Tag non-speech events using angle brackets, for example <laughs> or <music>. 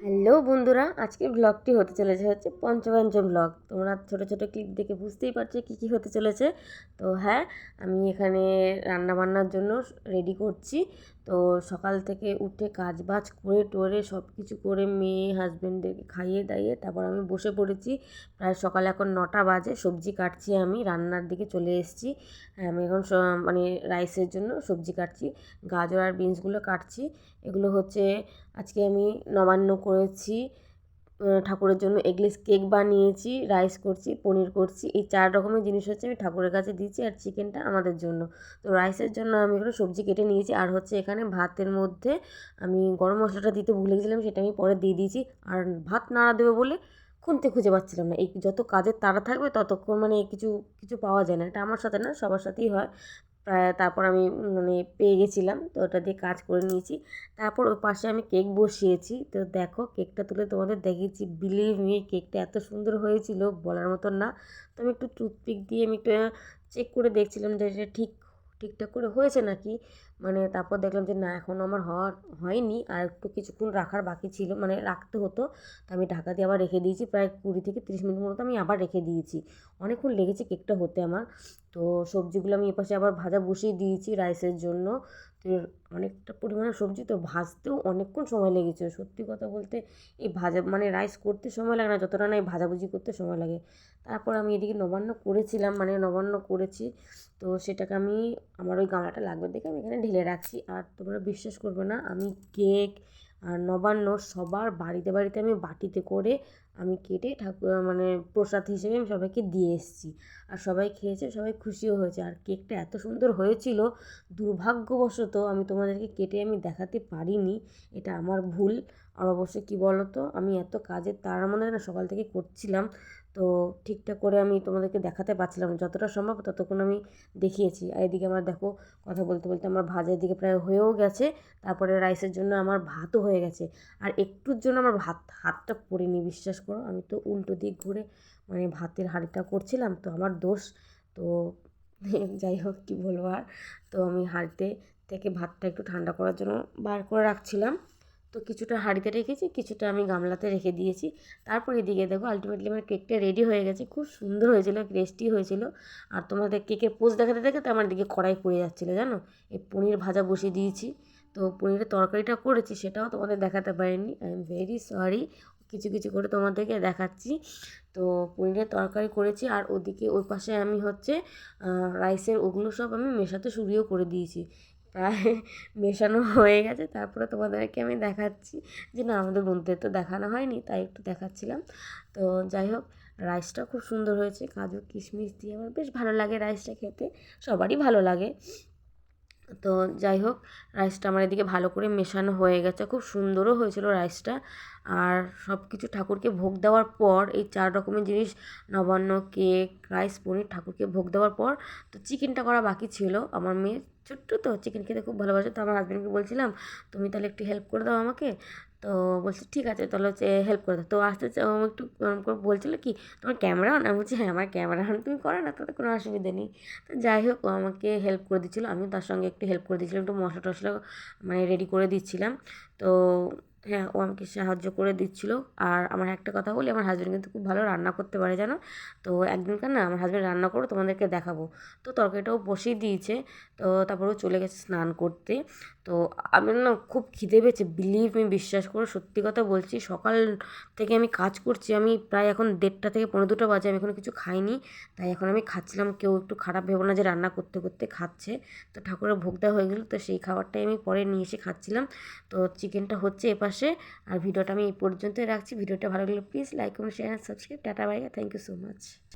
Hello বন্ধুরা, আজকে ব্লগটি হতে চলেছে হচ্ছে পঞ্চপঞ্চম ব্লগ তোমরা ছোটো ছোটো ক্লিপ দেখে বুঝতেই পারছ কী কী হতে চলেছে। তো হ্যাঁ আমি এখানে রান্না বান্নার জন্য রেডি করছি। তো সকাল থেকে উঠে কাজ বাজ করে টোরে সব কিছু করে মেয়ে হাজব্যান্ডদেরকে খাইয়ে দাইয়ে তারপর আমি বসে পড়েছি। প্রায় সকাল এখন নটা বাজে, সবজি কাটছি আমি, রান্নার দিকে চলে এসেছি। আমি, এখন মানে রাইসের জন্য সবজি কাটছি, গাজর আর বিনসগুলো কাটছি। এগুলো হচ্ছে আজকে আমি নবান্ন করেছি। ঠাকুরের জন্য এগলেস কেক বানিয়েছি, রাইস করছি, পনির করছি। এই চার রকমের জিনিস হচ্ছে আমি ঠাকুরের কাছে দিয়েছি আর চিকেনটা আমাদের জন্য। তো রাইসের জন্য আমি এখানে সবজি কেটে নিয়েছি আর হচ্ছে এখানে ভাতের মধ্যে আমি গরম মশলাটা দিতে ভুলে গেছিলাম, সেটা আমি পরে দিয়ে দিয়েছি। আর ভাত নাড়া দেবে বলে খুনতে খুঁজে পাচ্ছিলাম না। এই যত কাজের তাড়া থাকবে ততক্ষণ মানে কিছু কিছু পাওয়া যায় না। এটা আমার সাথে না, সবার সাথেই হয়। তারপর আমি মানে পেয়ে গেছিলাম। তো ওটা দিয়ে কাজ করে নিয়েছি। তারপর ওর পাশে আমি কেক বসিয়েছি। তো দেখো, কেকটা তুলে তোমাদের দেখিয়েছি। বিলিভ মি কেকটা এত সুন্দর হয়েছিল, বলার মতন না। তো আমি একটু টুথপিক দিয়ে আমি একটু চেক করে দেখছিলাম যে এটা ঠিক, ঠিকঠাক করে হয়েছে নাকি। মানে তারপর দেখলাম যে না এখনও আমার হওয়ার হয়নি। আর একটু কিছুক্ষণ রাখার বাকি ছিল মানে রাখতে হতো। তো আমি ঢাকা দিয়ে আবার রেখে দিয়েছি। প্রায় কুড়ি থেকে তিরিশ মিনিট মতো আমি আবার রেখে দিয়েছি। অনেকক্ষণ লেগেছে কেকটা হতে আমার। তো সবজিগুলো আমি এপাশে আবার ভাজা বসিয়ে দিয়েছি রাইসের জন্য। তো অনেকটা পরিমাণে সবজি তো ভাজতেও অনেকক্ষণ সময় লেগেছে সত্যি কথা বলতে এই ভাজা মানে রাইস করতে সময় লাগে না, যতটা না এই ভাজাভুজি করতে সময় লাগে। তারপর আমি এদিকে নবান্ন করেছিলাম মানে নবান্ন করেছি। তো সেটাকে আমি, আমার ওই গামলাটা লাগবে দেখে আমি এখানে ঢেলে রাখছি। আর তোমরা বিশ্বাস করবে না, আমি কেক আর নবান্ন সবার বাড়িতে বাড়িতে আমি বাটিতে করে আমি কেটে ঠাকুর মানে প্রসাদ হিসেবে আমি সবাইকে দিয়ে এসেছি। আর সবাই খেয়েছে, সবাই খুশিও হয়েছে। আর কেকটা এত সুন্দর হয়েছিল, দুর্ভাগ্যবশত আমি তোমাদেরকে কেটে আমি দেখাতে পারিনি, এটা আমার ভুল। আর অবশ্যই কী বলো তো আমি এত কাজের তার মধ্যে না সকাল থেকে করছিলাম। তো ঠিকঠাক করে আমি তোমাদেরকে দেখাতে পারছিলাম যতটা সম্ভব ততক্ষণ আমি দেখিয়েছি। আর এদিকে আমার দেখো, কথা বলতে বলতে আমার ভাজের দিকে প্রায় হয়েও গেছে। তারপরে রাইসের জন্য আমার ভাতও হয়ে গেছে। আর একটুর জন্য আমার ভাত, হাতটা পড়েনি, বিশ্বাস করো। আমি তো উল্টো দিক ঘুরে মানে ভাতের হাঁড়িটা করছিলাম, তো আমার দোষ। তো <laughs> যাই হোক, কী বলব আর। তো আমি হাঁড়িতে থেকে ভাতটা একটু ঠান্ডা করার জন্য বার করে রাখছিলাম। তো কিছুটা হাঁড়িতে রেখেছি, কিছুটা আমি গামলাতে রেখে দিয়েছি। তারপর এদিকে দেখো আলটিমেটলি আমার কেকটা রেডি হয়ে গেছে। খুব সুন্দর হয়েছিল টেস্টি হয়েছিল। আর তোমাদের কেকের পোজ দেখাতে দেখাতে আমার দিকে কড়াই পড়ে যাচ্ছিল, জানো? এই পনির ভাজা বসিয়ে দিয়েছি। তো পনিরের তরকারিটা করেছি, সেটাও তোমাদের দেখাতে পারিনি। আই এম ভেরি সরি কিছু কিছু করে তোমাদেরকে দেখাচ্ছি। তো পনিরের তরকারি করেছি, আর ওদিকে ওই পাশে আমি হচ্ছে রাইসের ওগুলো সব আমি মেশাতে শুরুও করে দিয়েছি। প্রায় মেশানো হয়ে গেছে। তারপরে তোমাদেরকে আমি দেখাচ্ছি যে না, আমাদের বন্ধুদের তো দেখানো হয়নি, তাই একটু দেখাচ্ছিলাম। তো যাই হোক, রাইসটা খুব সুন্দর হয়েছে। কাজু কিশমিশ দিয়ে আমার বেশ ভালো লাগে রাইসটা খেতে। সবারই ভালো লাগে। তো যাই হোক রাইসটা আমার এদিকে ভালো করে মেশানো হয়ে গেছে। খুব সুন্দরও হয়েছিল রাইসটা আর সব কিছু ঠাকুরকে ভোগ দেওয়ার পর, এই চার রকমের জিনিস, নবান্ন কেক রাইস পনির ঠাকুরকে ভোগ দেওয়ার পর, তো চিকেনটা করা বাকি ছিল। আমার মেয়ে ছোট্ট তো চিকেন খেতে খুব ভালোবাসে। তো আমার হাজব্যান্ডকে বলছিলাম, তুমি তাহলে একটু হেল্প করে দাও আমাকে। তো বলছে, ঠিক আছে, তাহলে হচ্ছে হেল্প করে দাও। তো আস্তে আস্তে ও একটু বলছিলো কি, তোমার ক্যামেরা অন আমি বলছি হ্যাঁ আমার ক্যামেরা অন তুমি করো না, তাতে কোনো অসুবিধা নেই। তো যাই হোক, ও আমাকে হেল্প করে দিচ্ছিল, আমিও তার সঙ্গে একটু হেল্প করে দিচ্ছিলাম একটু মশলা টশলা মানে রেডি করে দিচ্ছিলাম। তো হ্যাঁ ও আমাকে সাহায্য করে দিচ্ছিল। আর আমার একটা কথা বলি, আমার হাজব্যান্ড কিন্তু খুব ভালো রান্না করতে পারে, জানো? তো একদিনকার না, আমার হাজব্যান্ড রান্না করো তোমাদেরকে দেখাবো। তো তরকারিটাও বসিয়ে দিয়েছে। তো তারপরেও চলে গেছে স্নান করতে। তো আমি না খুব খিদে পেয়েছে বিলিভ মি বিশ্বাস করে, সত্যি কথা বলছি। সকাল থেকে আমি কাজ করছি, আমি প্রায় এখন দেড়টা থেকে পনেরো দুটো বাজে, আমি এখনও কিছু খাইনি। তাই এখন আমি খাচ্ছিলাম, কেউ একটু খারাপ ভেবো না যে রান্না করতে করতে খাচ্ছে। তো ঠাকুরের ভোগ দেওয়া হয়ে গেলো, তো সেই খাবারটাই আমি পরে নিয়ে এসে খাচ্ছিলাম। তো চিকেনটা হচ্ছে, এপাশে আর ভিডিওটা আমি এই পর্যন্তই রাখছি। ভিডিওটা ভালো লাগলে please like comment share subscribe tata bye thank you so much